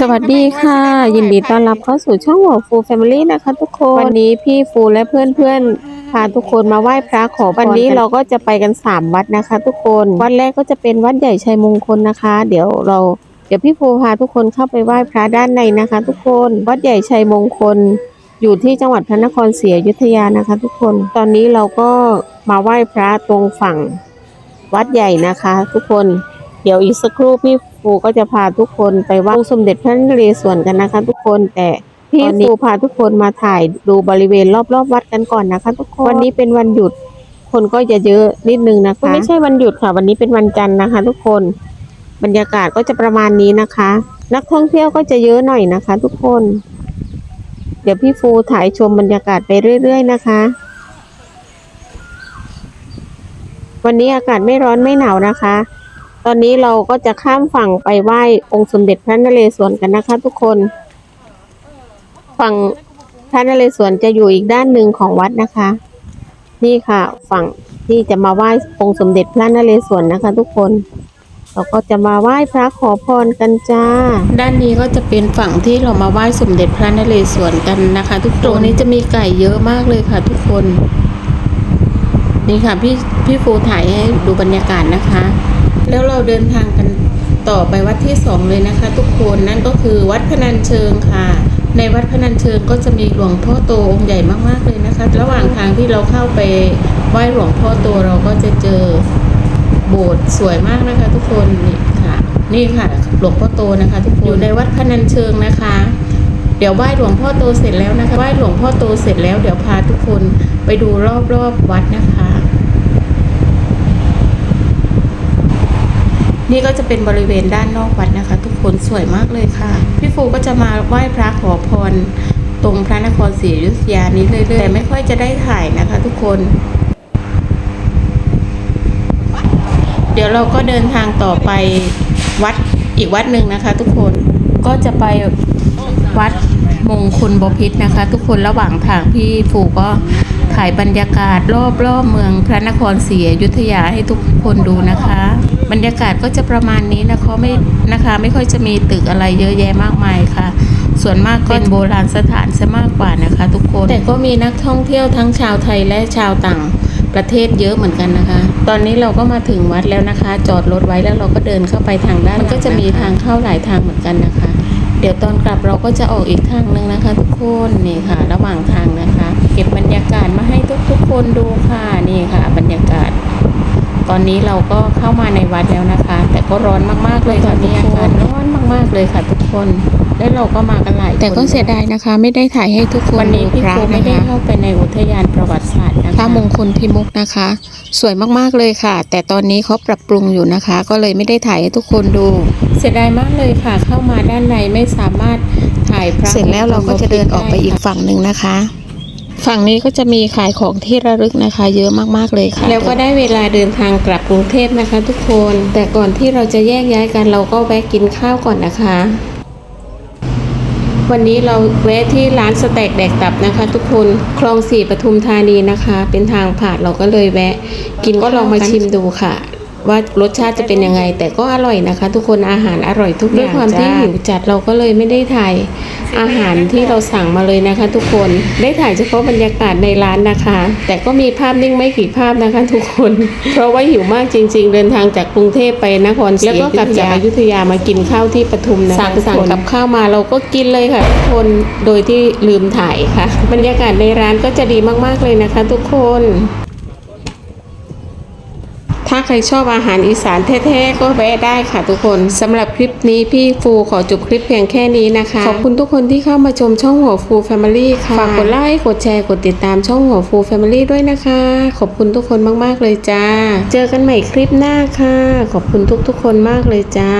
สวัสดีค่ะ ยินดีต้อนรับเข้าสู่ช่องหัวฟูแฟมิลี่นะคะ ทุกคน วันนี้พี่ฟูและเพื่อนๆพาทุกคนมาไหว้พระขอพรวันนี้เราก็จะไปกันสามวัดนะคะ ทุกคนวัดแรกก็จะเป็นวัดใหญ่ชัยมงคลนะคะ เดี๋ยวเราเดี๋ยวพี่ฟูพาทุกคนเข้าไปไหว้พระด้านในนะคะ ทุกคนวัดใหญ่ชัยมงคล อยู่ที่จังหวัดพระนครศรีอยุธยานะคะ ทุกคนตอนนี้เราก็มาไหว้พระตรงฝั่งวัดใหญ่นะคะ ทุกคน เดี๋ยวอีกสักครู่พี่ฟูก็จะพาทุกคนไปไหว้องค์สมเด็จพระนเรศวรกันนะคะ ทุกคนแต่พี่ฟูพาทุกคนมาถ่ายดูบริเวณรอบๆวัดกันก่อนนะคะ ทุกคนวันนี้เป็นวันหยุด คนก็จะเยอะนิดนึงนะคะไม่ใช่วันหยุดค่ะ วันนี้เป็นวันจันทร์นะคะ ทุกคนบรรยากาศก็จะประมาณนี้นะคะ นักท่องเที่ยวก็จะเยอะหน่อยนะคะ ทุกคน เดี๋ยวพี่ฟูถ่ายชมบรรยากาศไปเรื่อย ๆ นะคะ วันนี้อากาศไม่ร้อนไม่หนาวนะคะ ตอนนี้เราก็จะข้ามฝั่งไปไหว้องค์สมเด็จพระนเรศวรกันนะคะ ทุกคน ฝั่งพระนเรศวรจะอยู่อีกด้านหนึ่งของวัดนะคะ นี่ค่ะ ฝั่งที่จะมาไหว้องค์สมเด็จพระนเรศวรนะคะ ทุกคน เราก็จะมาไหว้พระขอพรกันจ้า ด้านนี้ก็จะเป็นฝั่งที่เรามาไหว้สมเด็จพระนเรศวรกันนะคะ ทุกตรงนี้จะมีไก่เยอะมากเลยค่ะ ทุกคน นี่ค่ะพี่พี่ฟูถ่ายให้ดูบรรยากาศนะคะ แล้วเราเดินทางกันต่อไปวัดที่สองเลยนะคะ ทุกคนนั่นก็คือวัดพนัญเชิงค่ะ ในวัดพนัญเชิงก็จะมีหลวงพ่อโตองค์ใหญ่มากๆเลยนะคะ ระหว่างทางที่เราเข้าไปไหว้หลวงพ่อโตเราก็จะเจอโบสถ์สวยมากนะคะ ทุกคนนี่ค่ะ นี่ค่ะหลวงพ่อโตนะคะ ทุกคนอยู่ในวัดพนัญเชิงนะคะเดี๋ยวไหว้หลวงพ่อโตเสร็จแล้วนะคะไหว้หลวงพ่อโตเสร็จแล้วเดี๋ยวพาทุกคนไปดูรอบๆวัดนะคะ นี่ก็จะเป็นบริเวณด้านนอกวัดนะคะ ทุกคนสวยมากเลยค่ะ พี่ฟูก็จะมาไหว้พระขอพร ตรงพระนครศรีอยุธยานี้เรื่อยๆแต่ไม่ค่อยจะได้ถ่ายนะคะ ทุกคน เดี๋ยวเราก็เดินทางต่อไปวัดอีกวัดหนึ่งนะคะ ทุกคนก็จะไปวัดมงคลบพิษนะคะ ทุกคนระหว่างทางพี่ฟูก็ ถ่ายบรรยากาศรอบๆเมืองพระนครศรีอยุธยาให้ทุกคนดูนะคะ บรรยากาศก็จะประมาณนี้นะคะไม่นะคะ ไม่ค่อยจะมีตึกอะไรเยอะแยะมากมายค่ะ ส่วนมากก็เป็นโบราณสถานซะมากกว่านะคะ ทุกคนแต่ก็มีนักท่องเที่ยวทั้งชาวไทยและชาวต่างประเทศเยอะเหมือนกันนะคะ ตอนนี้เราก็มาถึงวัดแล้วนะคะ จอดรถไว้แล้วเราก็เดินเข้าไปทางด้านมันก็จะมีทางเข้าหลายทางเหมือนกันนะคะ เดี๋ยวตอนกลับเราก็จะออกอีกทางหนึ่งนะคะ ทุกคนนี่ค่ะ ระหว่างทางนะคะากาศมาให้ทุกๆคนดูค่ะนี่ค่ะ บรรยากาศ ตอนนี้เราก็เข้ามาในวัดแล้วนะคะ แต่ก็ร้อนมากๆเลยตอนนี้อากาศร้อนมากๆเลยค่ะ ทุกคนแล้วเราก็มากันหลายคนแต่ก็เสียดายนะคะ ไม่ได้ถ่ายให้ทุกคนวันนี้พี่ดูพระครูไม่นะได้คะเข้าไปในอุทยานประวัติศาสตร์นะคะพระมงคลพิมุกนะคะ สวยมากๆเลยค่ะ แต่ตอนนี้เขาปรับปรุงอยู่นะคะ ก็เลยไม่ได้ถ่ายให้ทุกคนดู เสียดายมากเลยค่ะ เข้ามาด้านในไม่สามารถถ่ายพระเสร็จแล้วเราก็จะเดินออกไปอีกฝั่งหนึ่งนะคะ ฝั่งนี้ก็จะมีขายของที่ระลึกนะคะ เยอะมากๆเลยค่ะ แล้วก็ได้เวลาเดินทางกลับกรุงเทพนะคะ ทุกคน แต่ก่อนที่เราจะแยกย้ายกันเราก็แวะกินข้าวก่อนนะคะ วันนี้เราแวะที่ร้านสเต็กแดกตับนะคะ ทุกคนคลองสี่ปทุมธานีนะคะ เป็นทางผ่านเราก็เลยแวะ กินก็ลองมาชิมดูค่ะว่ารสชาติจะเป็นยังไง แต่ก็อร่อยนะคะ ทุกคนอาหารอร่อยทุกอย่างด้วยความที่หิวจัดเราก็เลยไม่ได้ถ่าย อาหารที่เราสั่งมาเลยนะคะ ทุกคนได้ถ่ายเฉพาะบรรยากาศในร้านนะคะ แต่ก็มีภาพนิ่งไม่กี่ภาพนะคะ ทุกคน เพราะว่าหิวมากจริง ๆ เดินทางจากกรุงเทพไปนครศรีแล้วก็กลับจากอยุธยามากินข้าวที่ปทุมนะคะสั่งสั่งกับข้าวมาเราก็กินเลยค่ะทุกคนโดยที่ลืมถ่ายค่ะ บรรยากาศในร้านก็จะดีมากๆเลยนะคะ ทุกคนถ้า ใครชอบอาหารอีสานแท้ๆก็แวะได้ค่ะทุกคนสำหรับคลิปนี้พี่ฟูขอจบคลิปเพียงแค่นี้นะคะ ขอบคุณทุกคนที่เข้ามาชมช่องหัวฟูแฟมิลี่ค่ะฝากกดไลค์กดแชร์กดติดตามช่องหัวฟูแฟมิลี่ด้วยนะคะ ขอบคุณทุกคนมากๆเลยจ้า เจอกันใหม่คลิปหน้าค่ะ ขอบคุณทุกๆคนมากเลยจ้า